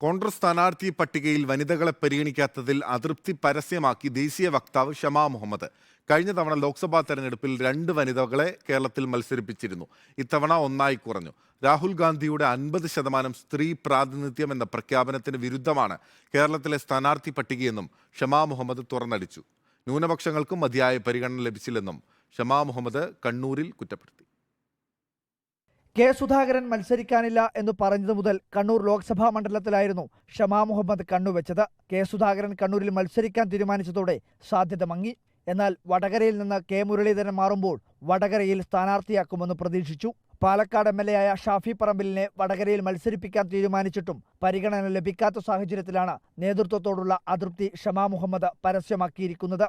കോൺഗ്രസ് സ്ഥാനാർത്ഥി പട്ടികയിൽ വനിതകളെ പരിഗണിക്കാത്തതിൽ അതൃപ്തി പരസ്യമാക്കി ദേശീയ വക്താവ് ഷമാ മുഹമ്മദ്. കഴിഞ്ഞ തവണ ലോക്സഭാ തെരഞ്ഞെടുപ്പിൽ രണ്ട് വനിതകളെ കേരളത്തിൽ മത്സരിപ്പിച്ചിരുന്നു. ഇത്തവണ ഒന്നായി കുറഞ്ഞു. രാഹുൽ ഗാന്ധിയുടെ അൻപത് ശതമാനം സ്ത്രീ പ്രാതിനിധ്യം എന്ന പ്രഖ്യാപനത്തിന് വിരുദ്ധമാണ് കേരളത്തിലെ സ്ഥാനാർത്ഥി പട്ടികയെന്നും ഷമാ മുഹമ്മദ് തുറന്നടിച്ചു. ന്യൂനപക്ഷങ്ങൾക്കും മതിയായ പരിഗണന ലഭിച്ചില്ലെന്നും ഷമാ മുഹമ്മദ് കണ്ണൂരിൽ കുറ്റപ്പെടുത്തി. കെ സുധാകരൻ മത്സരിക്കാനില്ല എന്ന് പറഞ്ഞതു മുതൽ കണ്ണൂർ ലോക്സഭാ മണ്ഡലത്തിലായിരുന്നു ഷമാ മുഹമ്മദ് കണ്ണുവെച്ചത് കെ സുധാകരൻ കണ്ണൂരിൽ മത്സരിക്കാൻ തീരുമാനിച്ചതോടെ സാധ്യത മങ്ങി. എന്നാൽ വടകരയിൽ നിന്ന് കെ മുരളീധരൻ മാറുമ്പോൾ വടകരയിൽ സ്ഥാനാർത്ഥിയാക്കുമെന്ന് പ്രതീക്ഷിച്ചു. പാലക്കാട് എം എൽ എ ആയ ഷാഫി പറമ്പിലിനെ വടകരയിൽ മത്സരിപ്പിക്കാൻ തീരുമാനിച്ചിട്ടും പരിഗണന ലഭിക്കാത്ത സാഹചര്യത്തിലാണ് നേതൃത്വത്തോടുള്ള അതൃപ്തി ഷമാ മുഹമ്മദ് പരസ്യമാക്കിയിരിക്കുന്നത്.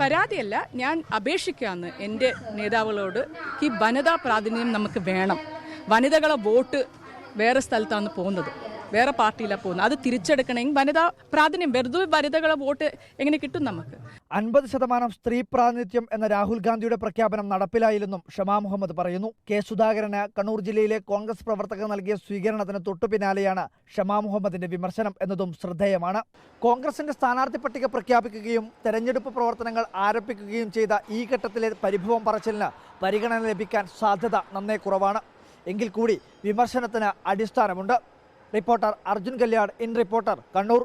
പരാതിയല്ല ഞാൻ അപേക്ഷിക്കാന്ന് എന്റെ നേതാവുകളോട്. ഈ വനിതാ പ്രാതിനിധ്യം നമുക്ക് വേണം. വനിതകളെ വോട്ട് വേറെ സ്ഥലത്താണ് പോകുന്നത്. വേറെ പാർട്ടിയിലാണ് പോകുന്നത്. അത് തിരിച്ചെടുക്കണമെങ്കിൽ വനിതാ പ്രാതിനിധ്യം വെറുതെ വനിതകളെ വോട്ട് എങ്ങനെ കിട്ടും നമുക്ക്? അൻപത് ശതമാനം സ്ത്രീ പ്രാതിനിധ്യം എന്ന രാഹുൽ ഗാന്ധിയുടെ പ്രഖ്യാപനം നടപ്പിലായില്ലെന്നും ഷമാ മുഹമ്മദ് പറയുന്നു. കെ സുധാകരന് കണ്ണൂർ ജില്ലയിലെ കോൺഗ്രസ് പ്രവർത്തകർ നൽകിയ സ്വീകരണത്തിന് തൊട്ടു പിന്നാലെയാണ് ഷമാ മുഹമ്മദിന്റെ വിമർശനം എന്നതും ശ്രദ്ധേയമാണ്. കോൺഗ്രസിന്റെ സ്ഥാനാർത്ഥി പട്ടിക പ്രഖ്യാപിക്കുകയും തെരഞ്ഞെടുപ്പ് പ്രവർത്തനങ്ങൾ ആരംഭിക്കുകയും ചെയ്ത ഈ ഘട്ടത്തിലെ പരിഭവം പറച്ചിലിന് പരിഗണന ലഭിക്കാൻ സാധ്യത നന്നേ കുറവാണ്. എങ്കിൽ കൂടി വിമർശനത്തിന് അടിസ്ഥാനമുണ്ട്. Reporter Arjun Kalyan in reporter Kannur.